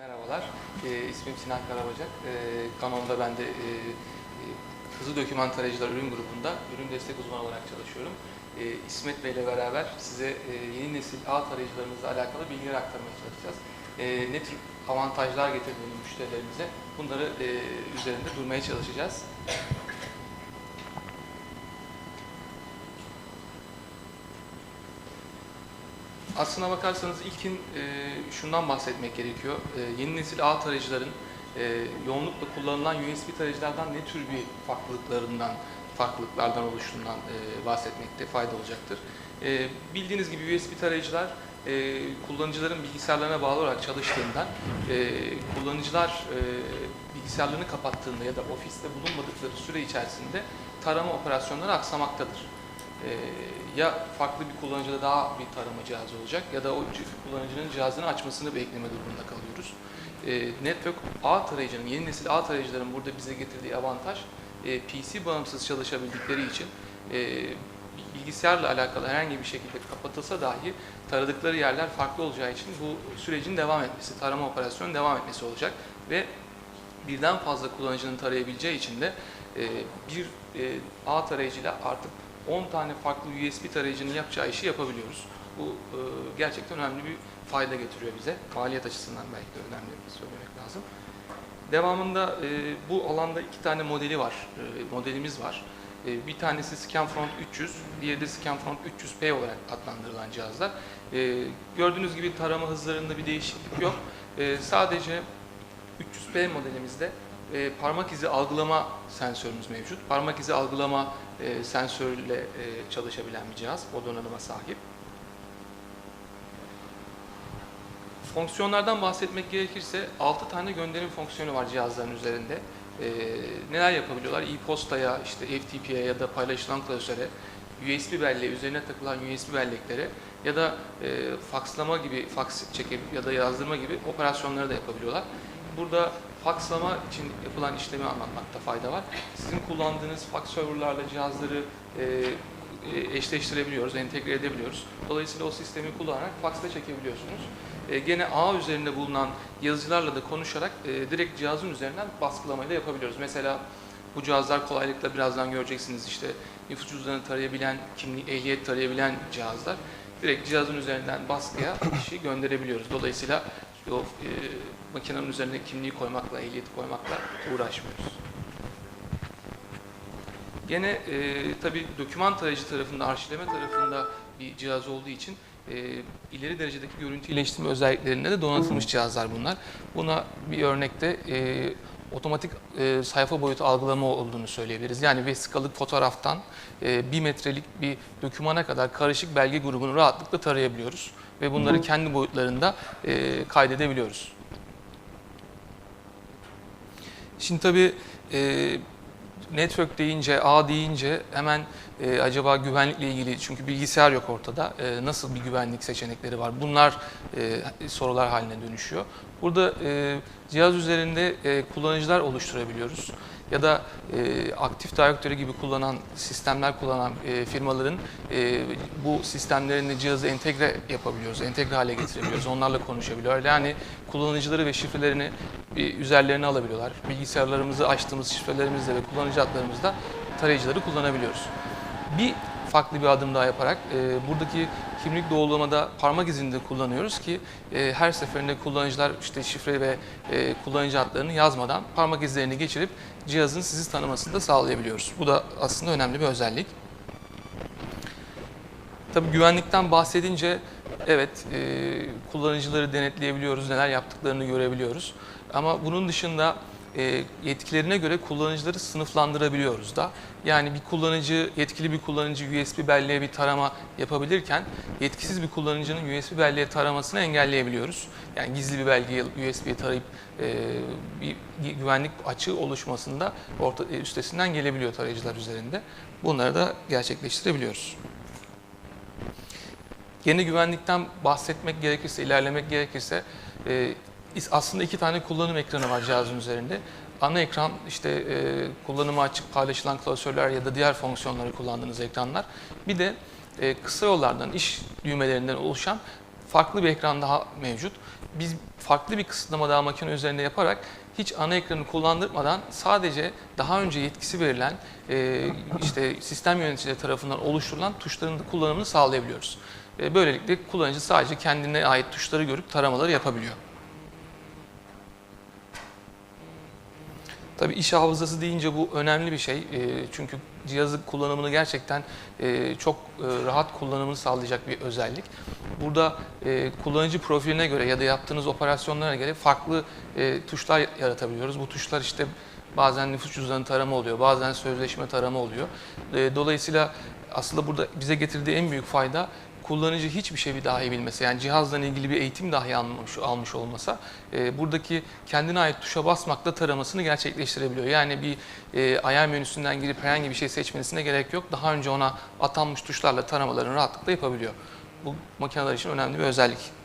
Merhabalar, e, ismim Sinan Karabacak. E, Canon'da ben de e, e, hızlı dokümantaracılar ürün grubunda ürün destek uzmanı olarak çalışıyorum. E, İsmet Bey ile beraber size e, yeni nesil ağ tarayıcılarımızla alakalı bilgiler aktarmaya çalışacağız. E, ne tür avantajlar getirdiğini müşterilerimize bunları e, üzerinde durmaya çalışacağız. Aslına bakarsanız ilkin e, şundan bahsetmek gerekiyor. E, yeni nesil ağ tarayıcıların e, yoğunlukla kullanılan USB tarayıcılardan ne tür bir farklılıklarından, farklılıklardan oluştuğundan e, bahsetmekte fayda olacaktır. E, bildiğiniz gibi USB tarayıcılar e, kullanıcıların bilgisayarlarına bağlı olarak çalıştığından e, kullanıcılar e, bilgisayarlarını kapattığında ya da ofiste bulunmadıkları süre içerisinde tarama operasyonları aksamaktadır. Ee, ya farklı bir kullanıcıda daha bir tarama cihazı olacak ya da o kullanıcının cihazını açmasını bekleme durumunda kalıyoruz. Ee, Network ağ tarayıcının, yeni nesil ağ tarayıcıların burada bize getirdiği avantaj e, PC bağımsız çalışabildikleri için e, bilgisayarla alakalı herhangi bir şekilde kapatılsa dahi taradıkları yerler farklı olacağı için bu sürecin devam etmesi, tarama operasyonunun devam etmesi olacak ve birden fazla kullanıcının tarayabileceği için de e, bir e, ağ tarayıcıyla artık 10 tane farklı USB tarayıcının yapacağı işi yapabiliyoruz. Bu e, gerçekten önemli bir fayda getiriyor bize. Maliyet açısından belki de önemli bir söylemek lazım. Devamında e, bu alanda iki tane modeli var, e, modelimiz var. E, bir tanesi Scanfront 300, diğeri de Scanfront 300P olarak adlandırılan cihazlar. E, gördüğünüz gibi tarama hızlarında bir değişiklik yok. E, sadece 300P modelimizde e, parmak izi algılama sensörümüz mevcut. Parmak izi algılama e, sensörüyle e, çalışabilen bir cihaz. O donanıma sahip. Fonksiyonlardan bahsetmek gerekirse 6 tane gönderim fonksiyonu var cihazların üzerinde. E, neler yapabiliyorlar? E-postaya, işte FTP'ye ya da paylaşılan klasöre, USB belleğe, üzerine takılan USB belleklere ya da e, fakslama gibi, faks çekip ya da yazdırma gibi operasyonları da yapabiliyorlar. Burada fakslama için yapılan işlemi anlatmakta fayda var. Sizin kullandığınız fax serverlarla cihazları e, e, eşleştirebiliyoruz, entegre edebiliyoruz. Dolayısıyla o sistemi kullanarak faksla çekebiliyorsunuz. E, gene ağ üzerinde bulunan yazıcılarla da konuşarak e, direkt cihazın üzerinden baskılamayı da yapabiliyoruz. Mesela bu cihazlar kolaylıkla birazdan göreceksiniz işte nüfus cüzdanı tarayabilen, kimlik, ehliyet tarayabilen cihazlar. Direkt cihazın üzerinden baskıya işi gönderebiliyoruz. Dolayısıyla o e, makinenin üzerine kimliği koymakla, ehliyeti koymakla uğraşmıyoruz. Gene e, tabii doküman tarayıcı tarafında, arşivleme tarafında bir cihaz olduğu için e, ileri derecedeki görüntü iyileştirme özelliklerinde de donatılmış cihazlar bunlar. Buna bir örnekte e, otomatik e, sayfa boyutu algılama olduğunu söyleyebiliriz. Yani vesikalık fotoğraftan e, bir metrelik bir dokümana kadar karışık belge grubunu rahatlıkla tarayabiliyoruz. Ve bunları kendi boyutlarında e, kaydedebiliyoruz. Şimdi tabii e, network deyince, ağ deyince hemen e, acaba güvenlikle ilgili çünkü bilgisayar yok ortada. E, nasıl bir güvenlik seçenekleri var? Bunlar e, sorular haline dönüşüyor. Burada e, cihaz üzerinde e, kullanıcılar oluşturabiliyoruz. Ya da e, aktif direktörü gibi kullanan sistemler kullanan e, firmaların e, bu sistemlerinde cihazı entegre yapabiliyoruz, entegre hale getirebiliyoruz. Onlarla konuşabiliyorlar. Yani kullanıcıları ve şifrelerini bir üzerlerine alabiliyorlar. Bilgisayarlarımızı açtığımız şifrelerimizle ve kullanıcı adlarımızla tarayıcıları kullanabiliyoruz. Bir farklı bir adım daha yaparak e, buradaki kimlik doğrulamada parmak izini de kullanıyoruz ki e, her seferinde kullanıcılar işte şifre ve e, kullanıcı adlarını yazmadan parmak izlerini geçirip cihazın sizi tanımasını da sağlayabiliyoruz. Bu da aslında önemli bir özellik. Tabii güvenlikten bahsedince evet e, kullanıcıları denetleyebiliyoruz, neler yaptıklarını görebiliyoruz. Ama bunun dışında e, yetkilerine göre kullanıcıları sınıflandırabiliyoruz da. Yani bir kullanıcı, yetkili bir kullanıcı USB belleğe bir tarama yapabilirken yetkisiz bir kullanıcının USB belleğe taramasını engelleyebiliyoruz. Yani gizli bir belgeyi USB'ye tarayıp e, bir gü- güvenlik açığı oluşmasında orta, e, üstesinden gelebiliyor tarayıcılar üzerinde. Bunları da gerçekleştirebiliyoruz. Yeni güvenlikten bahsetmek gerekirse, ilerlemek gerekirse aslında iki tane kullanım ekranı var cihazın üzerinde. Ana ekran işte e, kullanıma açık paylaşılan klasörler ya da diğer fonksiyonları kullandığınız ekranlar. Bir de e, kısa yollardan, iş düğmelerinden oluşan farklı bir ekran daha mevcut. biz farklı bir kısıtlama daha makine üzerinde yaparak hiç ana ekranı kullandırmadan sadece daha önce yetkisi verilen e, işte sistem yöneticileri tarafından oluşturulan tuşların kullanımını sağlayabiliyoruz. E, böylelikle kullanıcı sadece kendine ait tuşları görüp taramaları yapabiliyor. Tabii iş hafızası deyince bu önemli bir şey. E, çünkü cihazı kullanımını gerçekten e, çok e, rahat kullanımını sağlayacak bir özellik. Burada e, kullanıcı profiline göre ya da yaptığınız operasyonlara göre farklı e, tuşlar yaratabiliyoruz. Bu tuşlar işte bazen nüfus cüzdanı tarama oluyor, bazen sözleşme tarama oluyor. E, dolayısıyla aslında burada bize getirdiği en büyük fayda kullanıcı hiçbir şeyi dahi bilmese, yani cihazla ilgili bir eğitim dahi almamış, almış olmasa, e, buradaki kendine ait tuşa basmakla taramasını gerçekleştirebiliyor. Yani bir e, ayar menüsünden girip herhangi bir şey seçmesine gerek yok. Daha önce ona atanmış tuşlarla taramalarını rahatlıkla yapabiliyor. Bu makineler için önemli bir özellik.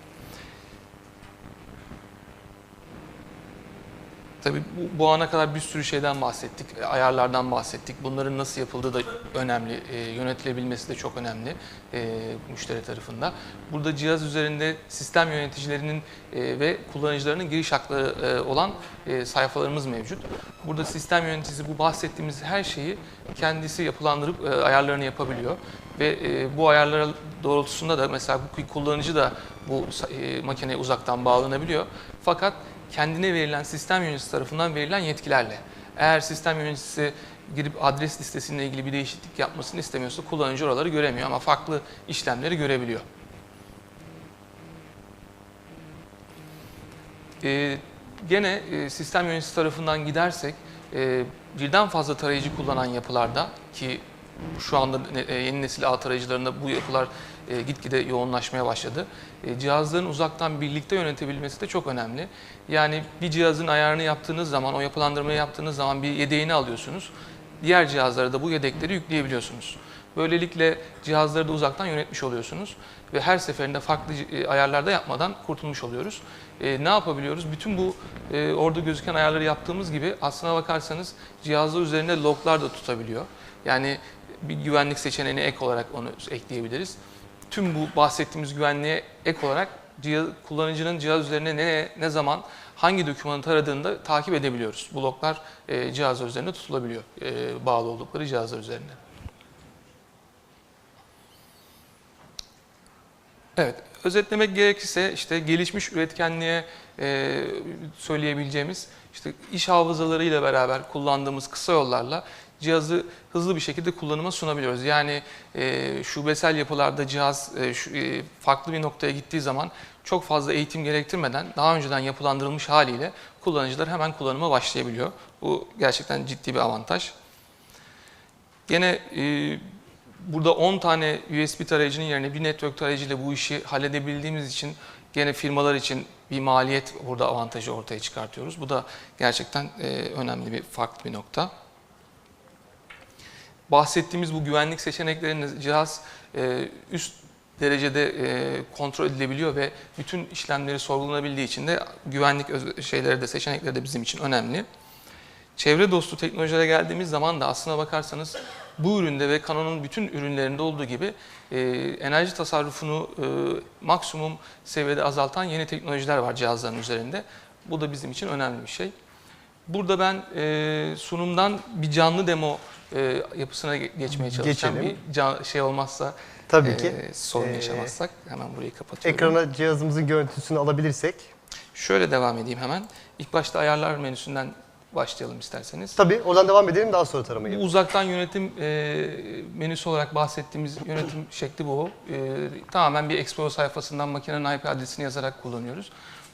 Tabii bu, bu ana kadar bir sürü şeyden bahsettik, e, ayarlardan bahsettik. Bunların nasıl yapıldığı da önemli, e, yönetilebilmesi de çok önemli e, müşteri tarafında. Burada cihaz üzerinde sistem yöneticilerinin e, ve kullanıcılarının giriş hakları e, olan e, sayfalarımız mevcut. Burada sistem yöneticisi bu bahsettiğimiz her şeyi kendisi yapılandırıp e, ayarlarını yapabiliyor. Ve e, bu ayarlar doğrultusunda da mesela bu kullanıcı da bu e, makineye uzaktan bağlanabiliyor. Fakat kendine verilen sistem yöneticisi tarafından verilen yetkilerle. Eğer sistem yöneticisi girip adres listesiyle ilgili bir değişiklik yapmasını istemiyorsa kullanıcı oraları göremiyor ama farklı işlemleri görebiliyor. Ee, gene e, sistem yöneticisi tarafından gidersek e, birden fazla tarayıcı kullanan yapılarda ki şu anda e, yeni nesil ağ tarayıcılarında bu yapılar e, gitgide yoğunlaşmaya başladı. E, cihazların uzaktan birlikte yönetebilmesi de çok önemli. Yani bir cihazın ayarını yaptığınız zaman, o yapılandırmayı yaptığınız zaman bir yedeğini alıyorsunuz. Diğer cihazlara da bu yedekleri yükleyebiliyorsunuz. Böylelikle cihazları da uzaktan yönetmiş oluyorsunuz ve her seferinde farklı ayarlarda yapmadan kurtulmuş oluyoruz. E, ne yapabiliyoruz? Bütün bu e, orada gözüken ayarları yaptığımız gibi aslına bakarsanız cihazlar üzerinde loglar da tutabiliyor. Yani bir güvenlik seçeneğine ek olarak onu ekleyebiliriz. Tüm bu bahsettiğimiz güvenliğe ek olarak cihaz, kullanıcının cihaz üzerine ne, ne zaman hangi dokümanı taradığını da takip edebiliyoruz. Bu loglar e, cihazlar üzerinde tutulabiliyor, e, bağlı oldukları cihazlar üzerinde. Evet, özetlemek gerekirse işte gelişmiş üretkenliğe e, söyleyebileceğimiz işte iş hafızalarıyla beraber kullandığımız kısa yollarla cihazı hızlı bir şekilde kullanıma sunabiliyoruz. Yani e, şubesel yapılarda cihaz e, şu, e, farklı bir noktaya gittiği zaman çok fazla eğitim gerektirmeden daha önceden yapılandırılmış haliyle kullanıcılar hemen kullanıma başlayabiliyor. Bu gerçekten ciddi bir avantaj. Gene e, burada 10 tane USB tarayıcının yerine bir network tarayıcıyla bu işi halledebildiğimiz için gene firmalar için bir maliyet burada avantajı ortaya çıkartıyoruz. Bu da gerçekten e, önemli bir farklı bir nokta. Bahsettiğimiz bu güvenlik seçeneklerinde cihaz e, üst derecede e, kontrol edilebiliyor ve bütün işlemleri sorgulanabildiği için de güvenlik şeyleri de seçenekleri de bizim için önemli. Çevre dostu teknolojilere geldiğimiz zaman da aslına bakarsanız bu üründe ve Canon'un bütün ürünlerinde olduğu gibi e, enerji tasarrufunu e, maksimum seviyede azaltan yeni teknolojiler var cihazların üzerinde. Bu da bizim için önemli bir şey. Burada ben e, sunumdan bir canlı demo e, yapısına ge- geçmeye çalışacağım. Geçelim. Bir can, şey olmazsa, Tabii e, ki. sorun Ee, yaşamazsak hemen burayı kapatıyorum. Ekrana cihazımızın görüntüsünü alabilirsek. Şöyle devam edeyim hemen. İlk başta ayarlar menüsünden başlayalım isterseniz. Tabii oradan devam edelim daha sonra Bu taramayı. uzaktan yönetim e, menüsü olarak bahsettiğimiz yönetim şekli bu. E, tamamen bir Explorer sayfasından makinenin IP adresini yazarak kullanıyoruz.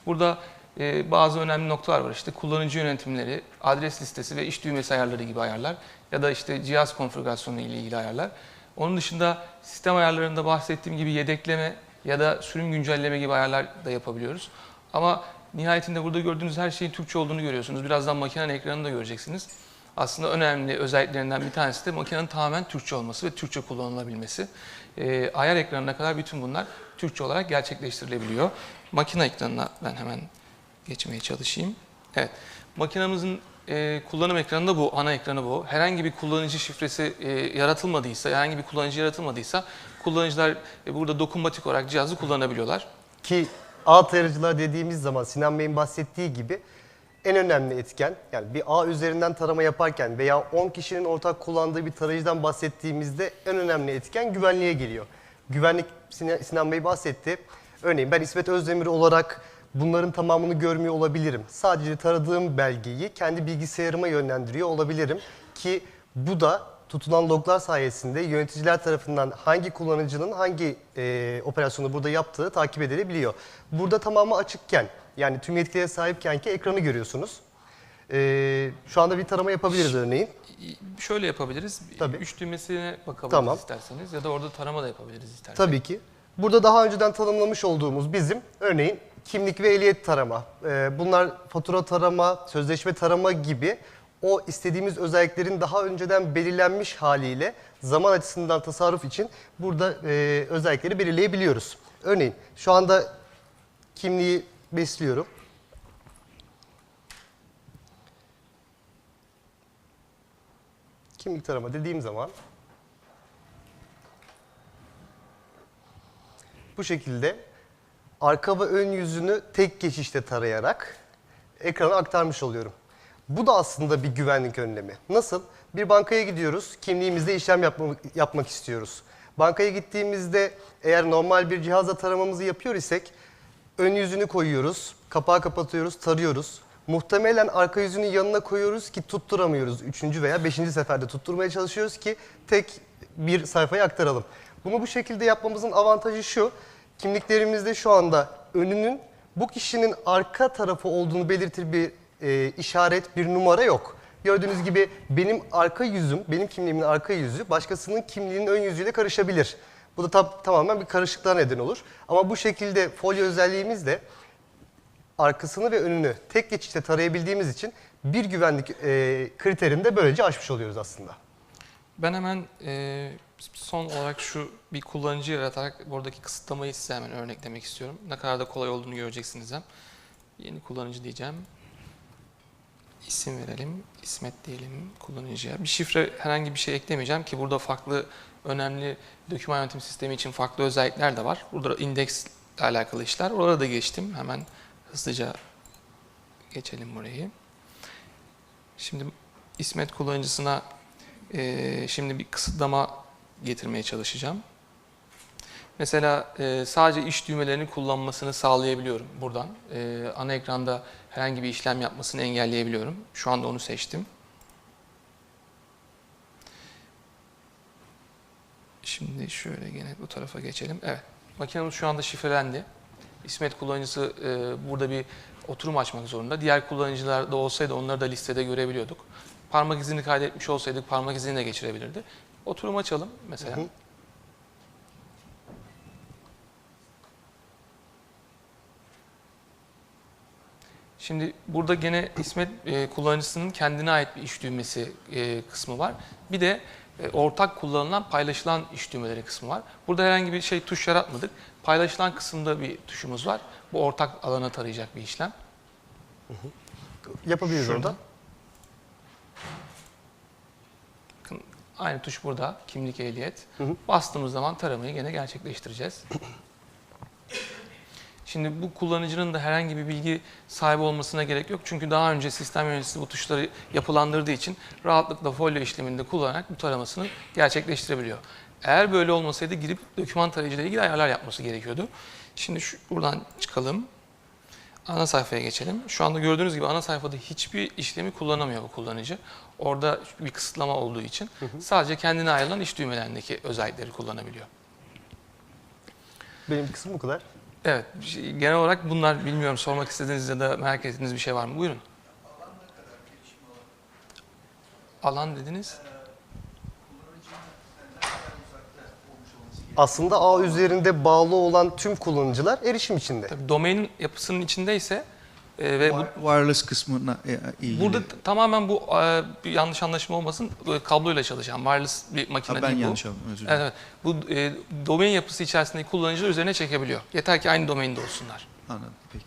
Burada e, bazı önemli noktalar var. İşte kullanıcı yönetimleri, adres listesi ve iş düğmesi ayarları gibi ayarlar. Ya da işte cihaz konfigürasyonu ile ilgili ayarlar. Onun dışında sistem ayarlarında bahsettiğim gibi yedekleme ya da sürüm güncelleme gibi ayarlar da yapabiliyoruz. Ama nihayetinde burada gördüğünüz her şeyin Türkçe olduğunu görüyorsunuz. Birazdan makinenin ekranını da göreceksiniz. Aslında önemli özelliklerinden bir tanesi de makinenin tamamen Türkçe olması ve Türkçe kullanılabilmesi. Ee, ayar ekranına kadar bütün bunlar Türkçe olarak gerçekleştirilebiliyor. Makine ekranına ben hemen geçmeye çalışayım. Evet, makinamızın e, kullanım ekranı da bu, ana ekranı bu. Herhangi bir kullanıcı şifresi e, yaratılmadıysa, herhangi bir kullanıcı yaratılmadıysa kullanıcılar e, burada dokunmatik olarak cihazı kullanabiliyorlar. Ki ağ tarayıcılar dediğimiz zaman Sinan Bey'in bahsettiği gibi en önemli etken yani bir ağ üzerinden tarama yaparken veya 10 kişinin ortak kullandığı bir tarayıcıdan bahsettiğimizde en önemli etken güvenliğe geliyor. Güvenlik Sinan, Sinan Bey bahsetti. Örneğin ben İsmet Özdemir olarak bunların tamamını görmüyor olabilirim. Sadece taradığım belgeyi kendi bilgisayarıma yönlendiriyor olabilirim ki bu da tutulan loglar sayesinde yöneticiler tarafından hangi kullanıcının hangi e, operasyonu burada yaptığı takip edilebiliyor. Burada tamamı açıkken yani tüm yetkiye sahipken ki ekranı görüyorsunuz. E, şu anda bir tarama yapabiliriz örneğin. Şöyle yapabiliriz. Tabii. Üç düğmesine bakabiliriz Tamam. isterseniz ya da orada tarama da yapabiliriz isterseniz. Tabii ki. Burada daha önceden tanımlamış olduğumuz bizim örneğin kimlik ve ehliyet tarama, e, bunlar fatura tarama, sözleşme tarama gibi o istediğimiz özelliklerin daha önceden belirlenmiş haliyle zaman açısından tasarruf için burada e, özellikleri belirleyebiliyoruz. Örneğin şu anda kimliği besliyorum. Kimlik tarama dediğim zaman bu şekilde arka ve ön yüzünü tek geçişte tarayarak ekrana aktarmış oluyorum. Bu da aslında bir güvenlik önlemi. Nasıl? Bir bankaya gidiyoruz, kimliğimizde işlem yapma- yapmak istiyoruz. Bankaya gittiğimizde eğer normal bir cihazla taramamızı yapıyor isek ön yüzünü koyuyoruz, kapağı kapatıyoruz, tarıyoruz. Muhtemelen arka yüzünü yanına koyuyoruz ki tutturamıyoruz. Üçüncü veya beşinci seferde tutturmaya çalışıyoruz ki tek bir sayfaya aktaralım. Bunu bu şekilde yapmamızın avantajı şu. Kimliklerimizde şu anda önünün bu kişinin arka tarafı olduğunu belirtir bir e, işaret, bir numara yok. Gördüğünüz gibi benim arka yüzüm, benim kimliğimin arka yüzü başkasının kimliğinin ön yüzüyle karışabilir. Bu da tam- tamamen bir karışıklığa neden olur. Ama bu şekilde folyo özelliğimizle arkasını ve önünü tek geçişte tarayabildiğimiz için bir güvenlik e, kriterini de böylece aşmış oluyoruz aslında. Ben hemen e, son olarak şu bir kullanıcı yaratarak buradaki kısıtlamayı size hemen örneklemek istiyorum. Ne kadar da kolay olduğunu göreceksiniz hem. Yeni kullanıcı diyeceğim. İsim verelim. İsmet diyelim kullanıcıya. Bir şifre herhangi bir şey eklemeyeceğim ki burada farklı önemli doküman yönetim sistemi için farklı özellikler de var. Burada indeksle alakalı işler. Oralara da geçtim. Hemen hızlıca geçelim burayı. Şimdi İsmet kullanıcısına ee, şimdi bir kısıtlama getirmeye çalışacağım. Mesela e, sadece iş düğmelerini kullanmasını sağlayabiliyorum buradan. E, ana ekranda herhangi bir işlem yapmasını engelleyebiliyorum. Şu anda onu seçtim. Şimdi şöyle gene bu tarafa geçelim. Evet, makinemiz şu anda şifrelendi. İsmet kullanıcısı e, burada bir oturum açmak zorunda. Diğer kullanıcılar da olsaydı onları da listede görebiliyorduk. Parmak izini kaydetmiş olsaydık parmak izini de geçirebilirdi. Oturum açalım mesela. Hı hı. Şimdi burada gene İsmet e, kullanıcısının kendine ait bir iş düğmesi e, kısmı var. Bir de e, ortak kullanılan paylaşılan iş düğmeleri kısmı var. Burada herhangi bir şey tuş yaratmadık. Paylaşılan kısımda bir tuşumuz var. Bu ortak alana tarayacak bir işlem. Yapabiliriz Şurada. orada. Aynı tuş burada. Kimlik ehliyet. Hı hı. Bastığımız zaman taramayı gene gerçekleştireceğiz. Şimdi bu kullanıcının da herhangi bir bilgi sahibi olmasına gerek yok. Çünkü daha önce sistem yöneticisi bu tuşları yapılandırdığı için rahatlıkla folyo işleminde kullanarak bu taramasını gerçekleştirebiliyor. Eğer böyle olmasaydı girip doküman tarayıcıyla ilgili ayarlar yapması gerekiyordu. Şimdi şu, buradan çıkalım. Ana sayfaya geçelim. Şu anda gördüğünüz gibi ana sayfada hiçbir işlemi kullanamıyor bu kullanıcı. Orada bir kısıtlama olduğu için sadece kendine ayrılan iş düğmelerindeki özellikleri kullanabiliyor. Benim kısmım bu kadar. Evet, şey- genel olarak bunlar bilmiyorum sormak istediğiniz ya da merak ettiğiniz bir şey var mı? Buyurun. Alan dediniz. Aslında ağ üzerinde bağlı olan tüm kullanıcılar erişim içinde. Tabii domain yapısının içindeyse e, ve bu, Wi- Wireless kısmına e, ilgili. burada tamamen bu e, bir yanlış anlaşılma olmasın e, kabloyla çalışan wireless bir makine Ha, ben değil bu. yanlış anladım, özür dilerim. evet. Bu e, domain yapısı içerisindeki kullanıcılar üzerine çekebiliyor. Yeter ki aynı domainde olsunlar. Anladım, peki.